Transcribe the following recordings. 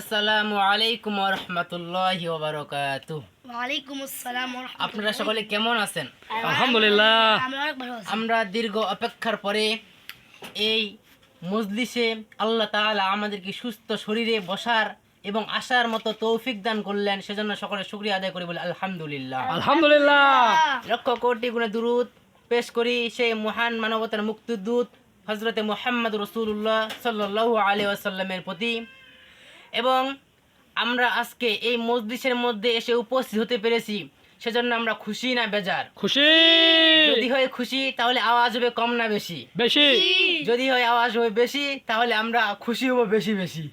আসসালামু আলাইকুম রহমতুল্লাহ ওবরকাত ওয়ালাইকুম আসসালাম ওয়া রাহমাতুল্লাহ। আপনারা সকলে কেমন আছেন? আলহামদুলিল্লাহ আমরা দীর্ঘ অপেক্ষার পরে এই মজলিসে আল্লাহ তাআলা আমাদেরকে সুস্থ শরীরে বসার এবং আসার মতো তৌফিক দান করলেন সেজন্য সকলে শুক্রিয়া আদায় করি বলে আলহামদুলিল্লাহ। আলহামদুলিল্লাহ। লক্ষ কোটি গুণে দুরুদ পেশ করি সেই মহান মানবতার মুক্তিদূত হজরতে মোহাম্মদ রসুল্লাহ সাল্লাহ আলী আসাল্লামের প্রতি। এবং আমরা আজকে এই মজলিসের মধ্যে এসে উপস্থিত হতে পেরেছি। সেজন্য আমরা খুশি না বেজার? খুশি! যদি হয় খুশি তাহলে আওয়াজ হবে কম না বেশি? বেশি! যদি হয় আওয়াজ হবে বেশি তাহলে আমরা খুশি হব বেশি বেশি।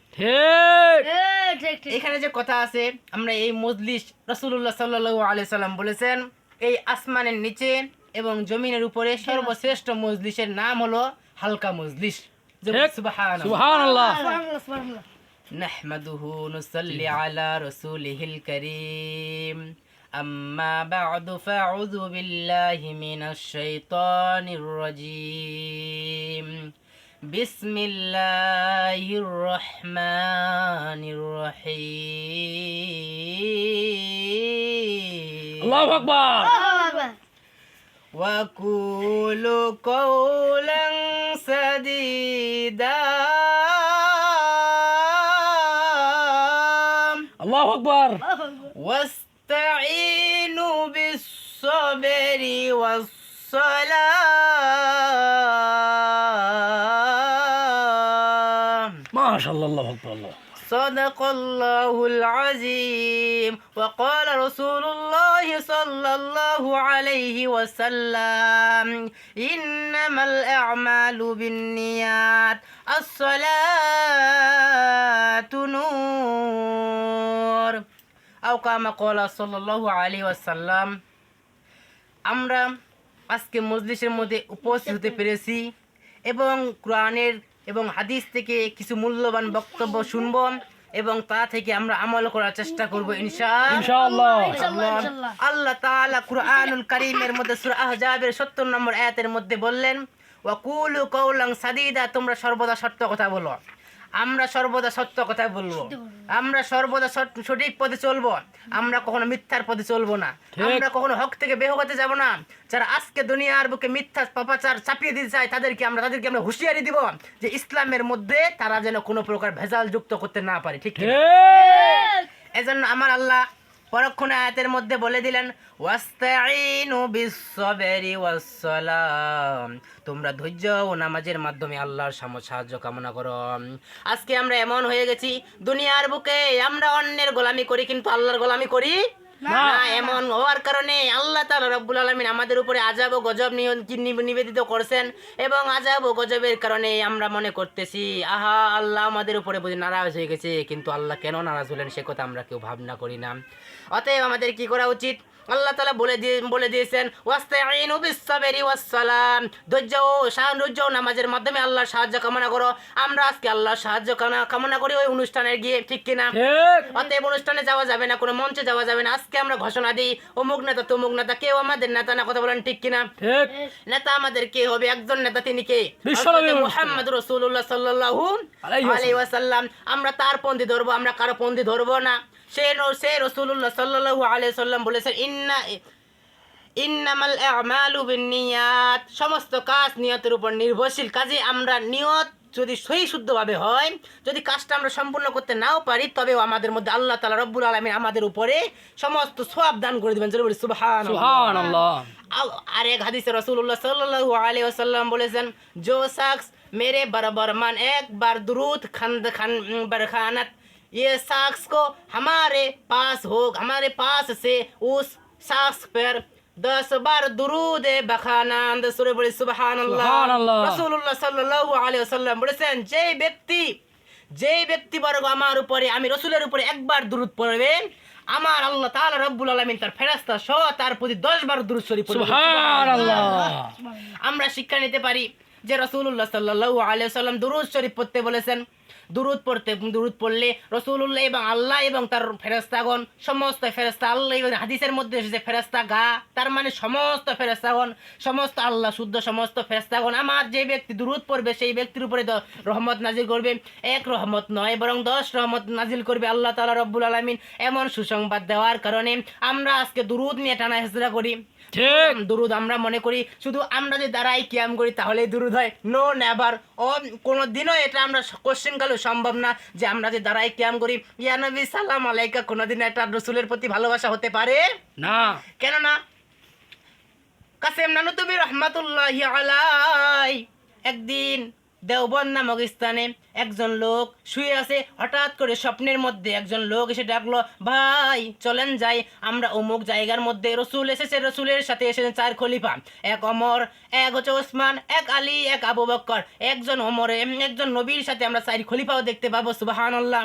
এখানে যে কথা আছে আমরা এই মজলিস রসুল্লাহ সাল্লাহ আলি সাল্লাম বলেছেন এই আসমানের নিচে এবং জমিনের উপরে সর্বশ্রেষ্ঠ মজলিসের নাম হলো হালকা মজলিস। সুবহানাল্লাহ। نحمده نصلي إيه. على رسوله الكريم. أما بعد فأعوذ بالله من الشيطان الرجيم. بسم الله الرحمن الرحيم. الله أكبر. وقولوا قولا سديدا. الله أكبر. واستعينوا بالصبر والصلاة. ما شاء الله الله أكبر الله. صدق الله العظيم. وقال رسول الله صلى الله عليه وسلم إنما الأعمال بالنيات الصلاة نور. আউকামা কলা সাল্লু আলী আসাল্লাম আমরা আজকে মজলিসের মধ্যে উপস্থিত হতে পেরেছি এবং কোরআনের এবং হাদিস থেকে কিছু মূল্যবান বক্তব্য শুনব এবং তা থেকে আমরা আমল করার চেষ্টা করব ইনশাআল্লাহ। আল্লাহ কুরআনুল কারীমের মধ্যে আহজাবের 70 নম্বর আয়াতের মধ্যে বললেন ওয়াকুলু কওলান সাদিদা তোমরা সর্বদা সত্য কথা বলো। আমরা সর্বদা সত্য কথা বলব। আমরা সর্বদা সঠিক পথে চলবো। আমরা কখনো মিথ্যার পথে চলবো না। আমরা কখনো হক থেকে বেহ হতে যাব না। যারা আজকে দুনিয়ার বুকে মিথ্যা পাপাচার চাপিয়ে দিতে চায় তাদেরকে আমরা তাদেরকে আমরা হুঁশিয়ারি দিব যে ইসলামের মধ্যে তারা যেন কোনো প্রকার ভেজাল যুক্ত করতে না পারে। ঠিক? এজন্য আমার আল্লাহ পরক্ষণে আয়াতের মধ্যে বলে দিলেন ওয়াস্তাইনু বিসসাবরি ওয়াসসালাম। তোমরা ধৈর্য ও নামাজের মাধ্যমে আল্লাহর সাম- সাহায্য কামনা করো। আজকে আমরা এমন হয়ে গেছি দুনিয়ার বুকে আমরা অন্যের গোলামি করি কিন্তু আল্লাহর গোলামি করি না। এমন হওয়ার কারণে আল্লাহ তাআলা রব্বুল আলামিন আমাদের উপরে আজাব ও গজব নিবেদিত করছেন এবং আজাব ও গজবের কারণে আমরা মনে করতেছি আহা আল্লাহ আমাদের উপরে বুঝি নারাজ হয়ে গেছে। কিন্তু আল্লাহ কেন নারাজ হলেন সে কথা আমরা কেউ ভাবনা করি না। অতএব আমাদের কি করা উচিত? আল্লাহ তালা বলে দিয়ে বলে দিয়েছেন ওয়াস্তাইনু বিসসাবরি ওয়াসসালাম। ধৈর্য ও সাহায্য নামাজের মাধ্যমে আল্লাহর সাহায্য কামনা করো। আমরা আজকে আল্লাহর সাহায্য কামনা- কামনা করি ওই অনুষ্ঠানে গিয়ে ঠিক কিনা? অতএব অনুষ্ঠানে যাওয়া যাবে না কোনো মঞ্চে যাওয়া যাবে না। আজকে আমরা ঘোষণা দিই অমুক নেতা তমুক নেতা কেউ আমাদের নেতা না। কথা বলেন ঠিক কিনা? নেতা আমাদের কে হবে? একজন নেতা তিনি কে? মুহাম্মদ। রাসূলুল্লাহ সাল্লাল্লাহু আলাইহি আলাইহি ওয়াসাল্লাম। আমরা তার পন্থী ধরবো আমরা কারও পন্থী ধরবো না। সে সে রসুল্লাহ সাল্লাহ আলিয়া সাল্লাম বলেছেন ইন্না ইন্নামাল আমালু নিয়াত সমস্ত কাজ নিয়তের উপর নির্ভরশীল কাজে আমরা নিয়ত যদি সহি শুদ্ধভাবে হয় যদি কাজটা আমরা সম্পূর্ণ করতে নাও পারি তবেও আমাদের মধ্যে আল্লাহ তালা রব্বুল আলমী আমাদের উপরে সমস্ত সোয়াব দান করে দেবেন। যদি বলি সুবহান আর এক হাদিসে রসুল্লাহ সাল্লু আলী আসাল্লাম বলেছেন জো সাক্স মেরে বরাবর মান একবার দ্রুত খান খান খানাত दुरूद खंद खन बरखानत ये शख्स को हमारे पास हो हमारे पास से उस शख्स पर दस बार दुरूद बखानांद सुरे बोले सुबहानाल्लाह সুবহানাল্লাহ। রসুল্লাহ সাল্লাল্লাহু আলাইহি ওয়াসাল্লাম বলেছেন যে ব্যক্তি যে ব্যক্তি বর্গ আমার উপরে আমি রসুলের উপরে একবার দুরুদ পড়বে আমার আল্লাহ তাআলা রব্বুল আলামিন তার ফেরেশতা সহ তার প্রতি 10 বার দুরুদ শরীফ পড়বে সুবহানাল্লাহ আমরা শিক্ষা নিতে পারি যে রাসূলুল্লাহ সাল্লাল্লাহু আলাইহি ওয়াসাল্লাম দুরুদ শরীফ পড়তে বলেছেন দুরুদ পড়তে, দুরুদ পড়লে রসুল্লাহ এবং আল্লাহ এবং তার ফেরেস্তাগণ সমস্ত ফেরেস্তা আল্লাহ এবং হাদিসের মধ্যে এসেছে ফেরেস্তা গা, তার মানে সমস্ত ফেরেস্তাগণ সমস্ত আল্লাহ শুদ্ধ সমস্ত ফেরেস্তাগণ আমার যে ব্যক্তি দুরুদ পড়বে, সেই ব্যক্তির উপরে রহমত নাজিল করবে। এক রহমত নয়, বরং দশ রহমত নাজিল করবে আল্লাহ তালা রব্বুল আলমিন। এমন সুসংবাদ দেওয়ার কারণে আমরা আজকে দুরুদ নিয়ে টানা হেসরা করি। ঠিক। দুরুদ আমরা মনে করি শুধু আমরা যে দাঁড়াই কিয়াম করি তাহলেই দুরুদ হয়। নো নেভার ও কোনো দিনও এটা আমরা কোশ্চেন কালেও সম্ভব না যে আমরা যে দাঁড়াই কিয়াম করি। ইয়া নবী সালাম আলাইকা কোনোদিন একটা রসুলের প্রতি ভালোবাসা হতে পারে? না। কেন না কাসেম নানু তুমি রহমাতুল্লাহ আলাই। একদিন দেওবন নামক স্থানে একজন লোক শুয়ে আছে, হঠাৎ করে স্বপ্নের মধ্যে একজন লোক এসে ডাকলো, ভাই, চলেন যাই, আমরা অমুক জায়গার মধ্যে রসুল এসেছে, রসুলের সাথে এসেছে চার খলিফা, এক অমর, এক হচ্ছে ওসমান, এক আলী, এক আবু বক্কর, একজন অমরে, একজন নবীর সাথে আমরা চার খলিফাও দেখতে পাবো সুবাহান আল্লাহ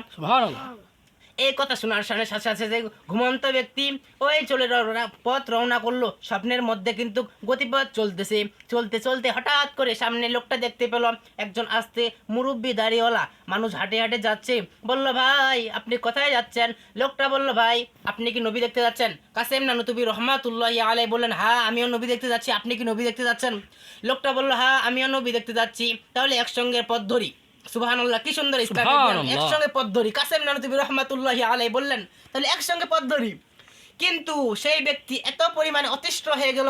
এই কথা শোনার সাথে সাথে সাথে যে ঘুমন্ত ব্যক্তি ওই চলে পথ রওনা করল। স্বপ্নের মধ্যে কিন্তু গতিপথ চলতেছে। চলতে চলতে হঠাৎ করে সামনে লোকটা দেখতে পেল একজন আসতে মুরব্বী দাড়িওয়ালা। মানুষ হাঁটে হাঁটে যাচ্ছে। বলল, ভাই, আপনি কোথায় যাচ্ছেন? লোকটা বলল, ভাই, আপনি কি নবী দেখতে যাচ্ছেন? কাসেম না নতুবি রহমাতুল্লাহ আলাই বললেন হ্যাঁ আমিও নবী দেখতে যাচ্ছি। আপনি কি নবী দেখতে যাচ্ছেন? লোকটা বলল হ্যাঁ আমিও নবী দেখতে যাচ্ছি। তাহলে একসঙ্গে পথ ধরি। সুবহানাল্লাহ কি সুন্দর। একসঙ্গে ধরি। কাসেম নানতুবি রহমাতুল্লাহি আলাই বললেন তাহলে একসঙ্গে ধরি। কিন্তু সেই ব্যক্তি এত পরিমাণে অতিষ্ঠ হয়ে গেল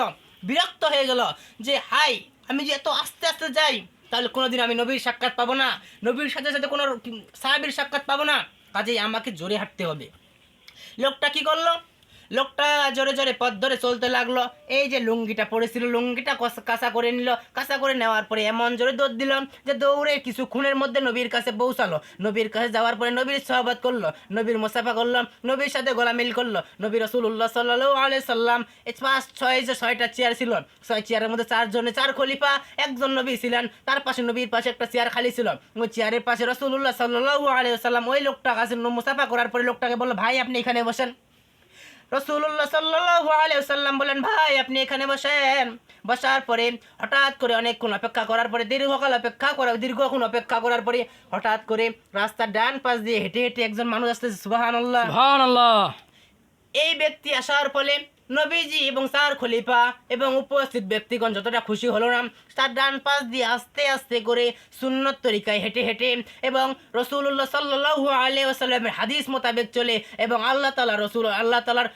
বিরক্ত হয়ে গেল যে হাই আমি যে এত আস্তে আস্তে যাই তাহলে কোনোদিন আমি নবীর সাক্ষাৎ পাবো না। নবীর সাথে সাথে কোনো সাহাবির সাক্ষাৎ পাবো না। কাজেই আমাকে জোরে হাঁটতে হবে। লোকটা কি করল? লোকটা জোরে জোরে পথ ধরে চলতে লাগল। এই যে লুঙ্গিটা পড়েছিল লুঙ্গিটা কাঁচা করে নিল। কাঁচা করে নেওয়ার পরে এমন জোরে দৌড় দিল যে দৌড়ে কিছু খুনের মধ্যে নবীর কাছে পৌঁছালো। নবীর কাছে যাওয়ার পরে নবীর সহবাদ করল, নবীর মোসাফা করল নবীর সাথে গোলামিল করল। নবী রসুল্লাহ সাল্লাহ আলাই সাল্লাম পাঁচ, ছয় যে ছয়টা চেয়ার ছিল, ছয় চেয়ারের মধ্যে চারজনে, চার খলিফা, একজন নবী ছিলেন। তার পাশে নবীর পাশে একটা চেয়ার খালি ছিল। ওই চেয়ারের পাশে রসুল রসুল্লাহ সাল্লাহ আলাই সাল্লাম ওই লোকটা কাছে মুসাফা করার পরে লোকটাকে বলল, ভাই, আপনি এখানে বসেন। রসুল্লাহ সাল্লু আলিয়াল্লাম বলেন ভাই আপনি এখানে বসেন। বসার পরে হঠাৎ করে অনেকক্ষণ অপেক্ষা করার পরে দীর্ঘকাল অপেক্ষা করা দীর্ঘক্ষণ অপেক্ষা করার পরে হঠাৎ করে রাস্তার ডান পাশ দিয়ে হেঁটে হেঁটে একজন মানুষ আসতেছে সুবাহ এই ব্যক্তি আসার ফলে নবীজি এবং তার খলিফা এবং উপস্থিত ব্যক্তিগণ যতটা খুশি হলো না, তার ডান পাশ দিয়ে আস্তে আস্তে করে সুন্নত তরিকায় হেঁটে হেঁটে এবং রসুল্লাহ সাল্লাহ আলিয়া সাল্লামের হাদিস মোতাবেক চলে এবং আল্লাহ তালা রসুল, আল্লাহ তালার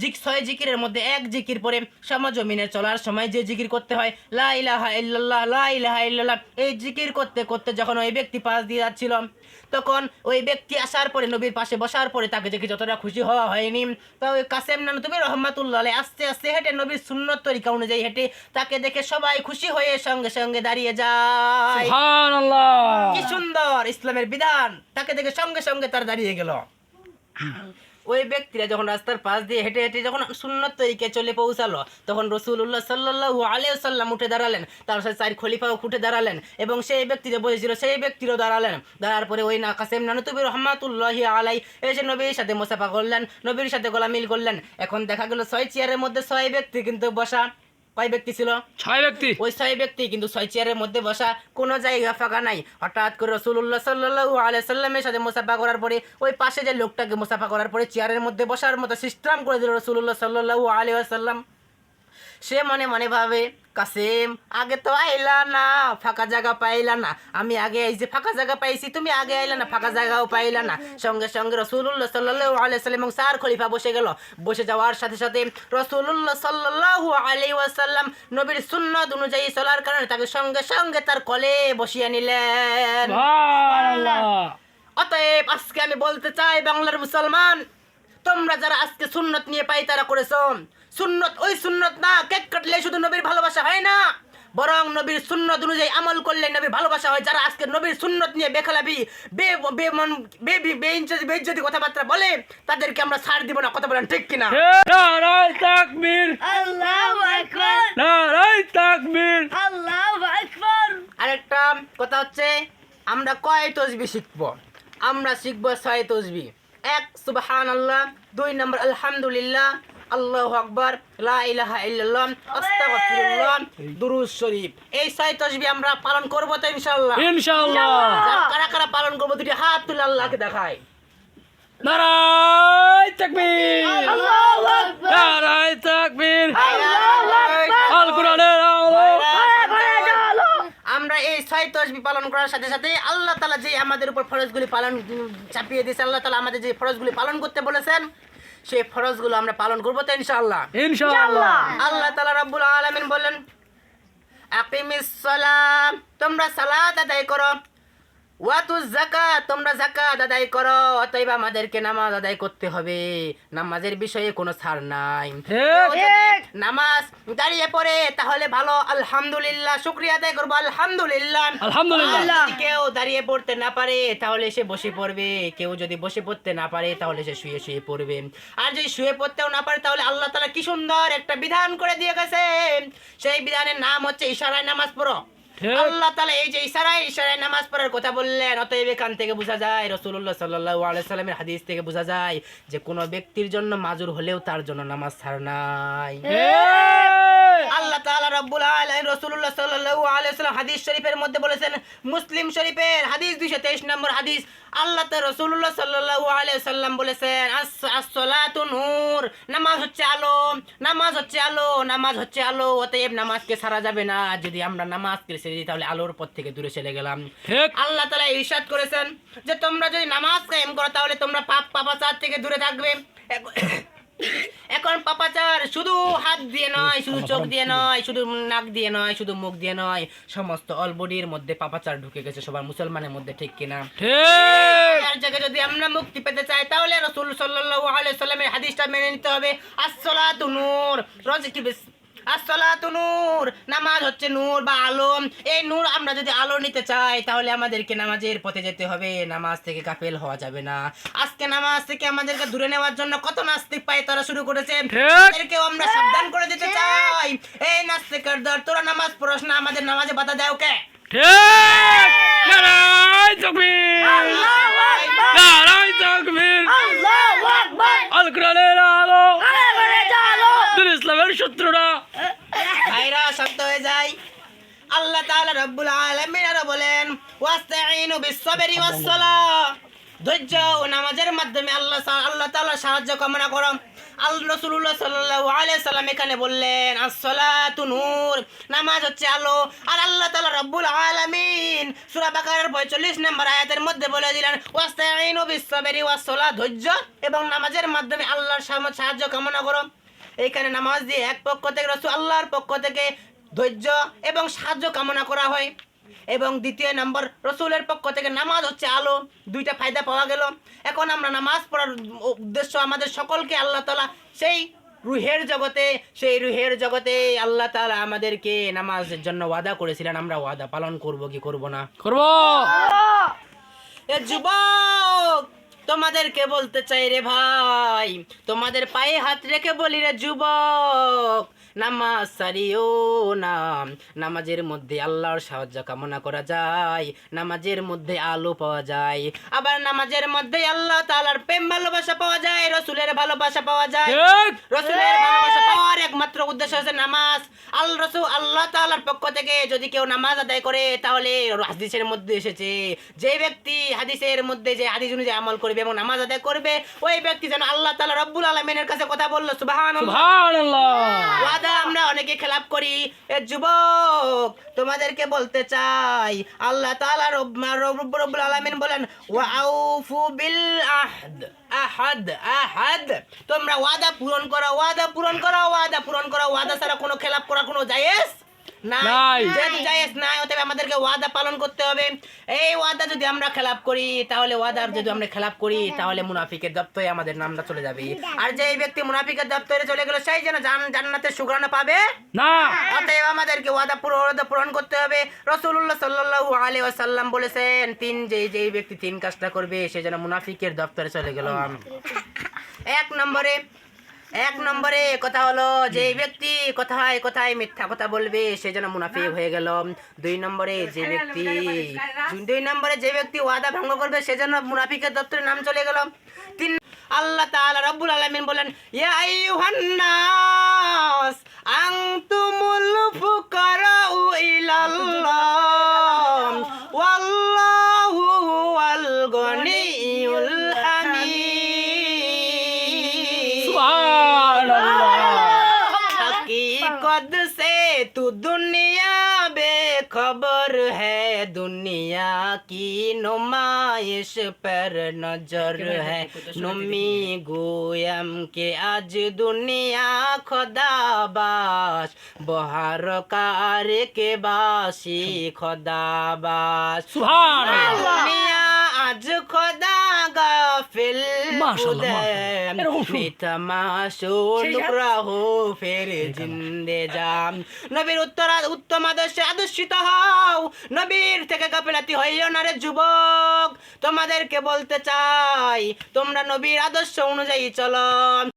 জিক, ছয় জিকিরের মধ্যে এক জিকির পরে সমাজমিনে চলার সময় যে জিকির করতে হয়, লা ইলাহা ইল্লাল্লাহ, লা ইলাহা ইল্লাল্লাহ, এই জিকির করতে করতে যখন ওই ব্যক্তি পাশ দিয়ে যাচ্ছিল তখন ওই ব্যক্তি আসার পরে নবীর পাশে বসার পরে তাকে দেখে যতটা খুশি হওয়া হয়নি। তো ওই কাসেম নানু তুমি রহমাতুল্লাহ আস্তে আস্তে হেঁটে নবীর সুন্নত তরিকা অনুযায়ী হেঁটে তাকে দেখে সবাই খুশি হয়ে সঙ্গে সঙ্গে দাঁড়িয়ে যায়। কি সুন্দর ইসলামের বিধান। তাকে দেখে সঙ্গে সঙ্গে তার দাঁড়িয়ে গেল। ওই ব্যক্তিরা যখন রাস্তার পাশ দিয়ে হেঁটে হেঁটে যখন সুন্নত তৈরিকে চলে পৌঁছালো, তখন রসুল্লাহ সাল্লাহু আলিয়া সাল্লাম উঠে দাঁড়ালেন। তার সাথে চার খলিফাও উঠে দাঁড়ালেন এবং সেই ব্যক্তিরা বসেছিল, সেই ব্যক্তিরও দাঁড়ালেন। দাঁড়ার পরে ওই না কাসেম নানুতুবি রহমাতুল্লাহি আলাই এসে নবীর সাথে মোসাফা করলেন, নবীর সাথে গোলামিল করলেন। এখন দেখা গেল ছয় চেয়ারের মধ্যে ছয় ব্যক্তি কিন্তু বসা। কয় ব্যক্তি ছিল? ছয় ব্যক্তি। ওই ছয় ব্যক্তি কিন্তু ছয় চেয়ারের মধ্যে বসা কোনো জায়গা ফাঁকা নাই। হঠাৎ করে রসুল্লাহ সাল্লাহ আলাইসাল্লামের সাথে মুসাফা করার পরে ওই পাশে যে লোকটাকে মুসাফা করার পরে চেয়ারের মধ্যে বসার মতো সিস্টেম করে দিল রসুল্লাহ সাল্লাহ আলিয়াসাল্লাম সে মনে মনে ভাবে কাসেম আগে তো আইলা না ফাঁকা জায়গা পাইলা না। আমি আগে আইছি ফাঁকা জায়গা পাইছি তুমি আগে আইলা না ফাঁকা জায়গাও পাইলা না। সঙ্গে সঙ্গে রসুল্লাহ সাল্লাহ আলাইসাল্লাম এবং সার খলিফা বসে গেল। বসে যাওয়ার সাথে সাথে রসুল্লাহ সাল্লাহ আলি ওয়াসাল্লাম নবীর সুন্নত অনুযায়ী চলার কারণে তাকে সঙ্গে সঙ্গে তার কলে বসিয়ে নিলেন। অতএব আজকে আমি বলতে চাই বাংলার মুসলমান তোমরা যারা আজকে সুন্নত নিয়ে পাই তারা করেছ সুন্নত ওই সুন্নত না কেক কাটলে শুধু নবীর ভালোবাসা হয় না। বরং নবীর সুন্নত অনুযায়ী আমল করলে নবীর ভালোবাসা হয়। যারা আজকে নবীর সুন্নত নিয়ে বেখালাবি বে বে মন বে বে বেইজ্জতি বেইজ্জতি কথাবার্তা বলে তাদেরকে আমরা ছাড় দিব না। কথা বলেন ঠিক কিনা নারায় তাকবীর। আল্লাহু আকবার। নারায় তাকবীর। আল্লাহু আকবার। আরেকটা কথা হচ্ছে আমরা কয় তসবি শিখব? আমরা শিখব ছয় তসবি। এক সুবাহান আল্লাহ দুই নম্বর আলহামদুলিল্লাহ। আল্লাহু আকবার লা ইলাহা ইল্লাল্লাহ আস্তাগফিরুল্লাহ দুরূদ শরীফ। এই ছয় তাসবিহ আমরা পালন করব তো ইনশাআল্লাহ। ইনশাআল্লাহ। কারা কারা পালন করব দুটি হাত তুলে আল্লাহকে দেখায়। নারায় তাকবীর। নারায় তাকবীর। আল কোরআনের আলো ঘরে ঘরে চলো। আমরা এই ছয় তসবি পালন করার সাথে সাথে আল্লাহ তালা যে আমাদের উপর ফরজগুলি পালন চাপিয়ে দিয়েছে আল্লাহ তালা আমাদের যে ফরজগুলি পালন করতে বলেছেন সেই ফরজগুলো আমরা পালন করব তো ইনশাআল্লাহ। ইনশাআল্লাহ। আল্লাহ তালা রাব্বুল আলামিন বলেন আকিমিস সালাম তোমরা সালাত আদায় করো। ওয়াতু জাকাত তোমরা জাকাত আদায় করো অতএব আমাদেরকে নামাজ আদায় করতে হবে। নামাজের বিষয়ে কোনো ছাড় নাই। নামাজ দাঁড়িয়ে পড়ে তাহলে ভালো। আলহামদুলিল্লাহ শুক্রিয়া আদায় করব আলহামদুলিল্লাহ। আলহামদুলিল্লাহ। কেউ দাঁড়িয়ে পড়তে না পারে তাহলে সে বসে পড়বে। কেউ যদি বসে পড়তে না পারে তাহলে সে শুয়ে শুয়ে পড়বে। আর যদি শুয়ে পড়তেও না পারে তাহলে আল্লাহ তালা কি সুন্দর একটা বিধান করে দিয়ে গেছে। সেই বিধানের নাম হচ্ছে ইশারায় নামাজ পড়ো। আল্লাহ তালা এই যে ইশারায় ইশারায় নামাজ পড়ার কথা বললেন অতএব এখান থেকে বোঝা যায় রসুল্লাহ সাল্লাহ আলাইসাল্লামের হাদিস থেকে বোঝা যায় যে কোনো ব্যক্তির জন্য মাজুর হলেও তার জন্য নামাজ ছাড় নাই। আল্লাহ তাআলা রাব্বুল আলামিন রাসূলুল্লাহ সাল্লাল্লাহু আলাইহি ওয়াসাল্লাম হাদিস শরীফের মধ্যে বলেছেন মুসলিম শরীফের হাদিস 223 নম্বর হাদিস আল্লাহ তা রাসূলুল্লাহ সাল্লাল্লাহু আলাইহি ওয়াসাল্লাম বলেছেন আস- আস-সালাতু নূর নামাজ হচ্ছে আলো নামাজ হচ্ছে আলো নামাজ হচ্ছে আলো অতএব নামাজকে ছাড়া যাবে না। যদি আমরা নামাজকে ছেড়ে দিই তাহলে আলোর পথ থেকে দূরে চলে গেলাম। আল্লাহ তালা ইরশাদ করেছেন যে তোমরা যদি নামাজ কায়েম করো তাহলে তোমরা পাপ পাপাচার থেকে দূরে থাকবে। এখন- পাপাচার শুধু হাত দিয়ে নয় শুধু চোখ দিয়ে নয় শুধু নাক দিয়ে নয় শুধু মুখ দিয়ে নয় সমস্ত অল বডির মধ্যে পাপাচার ঢুকে গেছে সবার মুসলমানের মধ্যে ঠিক কিনা আর জায়গায় যদি আমরা মুক্তি পেতে চাই তাহলে রসুল আলাইহি সাল্লামের হাদিসটা মেনে নিতে হবে। আসসালাতু নূর। রোজ কি আসসালাতু নূর নামাজ হচ্ছে নূর বা আলো এই নূর আমরা যদি আলো নিতে চাই তাহলে আমাদেরকে নামাজের পথে যেতে হবে। নামাজ থেকে গাফেল হওয়া যাবে না। আজকে নামাজ থেকে আমাদেরকে দূরে নেওয়ার জন্য কত নাস্তিক পায় তারা শুরু করেছে? এদেরকেও তাদেরকেও আমরা সাবধান করে দিতে চাই। এই নাস্তিকের দর তোরা নামাজ পড়াশোনা আমাদের নামাজে বাধা দেও কে? ঠিক নারায় তাকবীর Allahu Akbar. নারায় তাকবীর Allahu Akbar. আল কোরআনের আলো ঘরে ঘরে চলো। দিন ইসলামের সূত্রটা ভাইরা শব্দ হয়ে যায় আল্লাহ তাআলা রব্বুল আলামিন আরও বলেন ওয়াস্তাইনু বিস-সাবরি ওয়াস-সালাহ ধৈর্য ও নামাজের মাধ্যমে আল্লাহ আল্লাহ তাআলা সাহায্য কামনা করো আল রাসূলুল্লাহ সাল্লাল্লাহু আলাইহি সাল্লাম এখানে বললেন, আস-সালাতু নূর নামাজ হচ্ছে আলো। আর আল্লাহ তাআলা রব্বুল আলামিন সূরা বাকারার 45 নম্বর আয়াতের মধ্যে বলে দিলেন, ওয়াস্তাঈনু বিস-সাবরি ওয়াস-সালাহ ধৈর্য এবং নামাজের মাধ্যমে আল্লাহর সাহায্য কামনা করো এইখানে নামাজ দিয়ে এক পক্ষ থেকে রসুল আল্লাহর পক্ষ থেকে ধৈর্য এবং সাহায্য কামনা করা হয়। এবং দ্বিতীয় নম্বর রসুলের পক্ষ থেকে নামাজ হচ্ছে আলো দুইটা ফায়দা পাওয়া গেল। এখন আমরা নামাজ পড়ার উদ্দেশ্য আমাদের সকলকে আল্লাহ তালা সেই রুহের জগতে সেই রুহের জগতে আল্লাহ তালা আমাদেরকে নামাজের জন্য ওয়াদা করেছিলেন। আমরা ওয়াদা পালন করব কি করব না? করব! এ যুবক তোমাদেরকে বলতে চাই রে ভাই তোমাদের পায়ে হাত রেখে বলি রে যুবক নামাজ সারিও না। নামাজের মধ্যে আল্লাহর সাহায্য কামনা করা যায়। নামাজের মধ্যে আলো পাওয়া যায়। আবার নামাজের মধ্যে আল্লাহ তাআলার প্রেম ভালোবাসা পাওয়া যায় রসুলের ভালোবাসা পাওয়া যায়। রসুলের ভালোবাসা পাওয়ার একমাত্র উদ্দেশ্য হচ্ছে নামাজ। আল রসুল আল্লাহ তাআলার পক্ষ থেকে যদি কেউ নামাজ আদায় করে তাহলে হাদিসের মধ্যে এসেছে যে ব্যক্তি হাদিসের মধ্যে যে হাদিস অনুযায়ী আমল করবে এবং নামাজ আদায় করবে ওই ব্যক্তি যেন আল্লাহ তাআলা রব্বুল আলমিনের কাছে কথা বলল সুবহানাল্লাহ। ওয়াদা আমরা অনেকে খেলাপ করি। এ যুবক, তোমাদেরকে বলতে চাই, আল্লাহ তাআলা রব- রব- রব্বুল আলামিন বলেন, ওয়াউফু বিল আহদ, আহাদ আহাদ। তোমরা ওয়াদা পূরণ করো, ওয়াদা পূরণ করো, ওয়াদা পূরণ করো। ওয়াদা ছাড়া কোনো খেলাপ করা কোনো জায়েজ? নাই। যেহেতু জায়েজ নাই অতএব আমাদেরকে ওয়াদা পালন করতে হবে। এই ওয়াদা যদি আমরা খেলাপ করি তাহলে ওয়াদার যদি আমরা খেলাপ করি তাহলে মুনাফিকের দপ্তরে আমাদের নামটা চলে যাবে। আর যে এই ব্যক্তি মুনাফিকের দপ্তরে চলে গেল সেই যেন সুগ্রাণ পাবে। না। অতএব আমাদেরকে ওয়াদা পুরো ওয়াদা পূরণ করতে হবে। রসুল্লাহ সাল্লাল্লাহু আলাইহি ওয়াসাল্লাম বলেছেন তিন যে যেই ব্যক্তি তিন কাজটা করবে সে যেন মুনাফিকের দপ্তরে চলে গেল। এক নম্বরে এক নম্বরে কথা হলো যে ব্যক্তি কোথায় কোথায় মিথ্যা কথা বলবে সে যেন মুনাফিক হয়ে গেল। দুই নম্বরে যে ব্যক্তি দুই নম্বরে যে ব্যক্তি ওয়াদা ভঙ্গ করবে সে যেন মুনাফিকের দপ্তরে নাম চলে গেল। তিন আল্লাহ তাআলা রব্বুল আলামিন বলেন ইয়া আইয়ুহান की नुमाइश पर नजर है नुमी गोयम के आज दुनिया खदाबास बहार कार के बासी खदाबास सुहा आज खदा জিন্দে জাম নবীর উত্তর উত্তম আদর্শে আদর্শিত হও। নবীর থেকে গাফিলাতি হইও না রে যুবক। তোমাদেরকে বলতে চাই তোমরা নবীর আদর্শ অনুযায়ী চলো।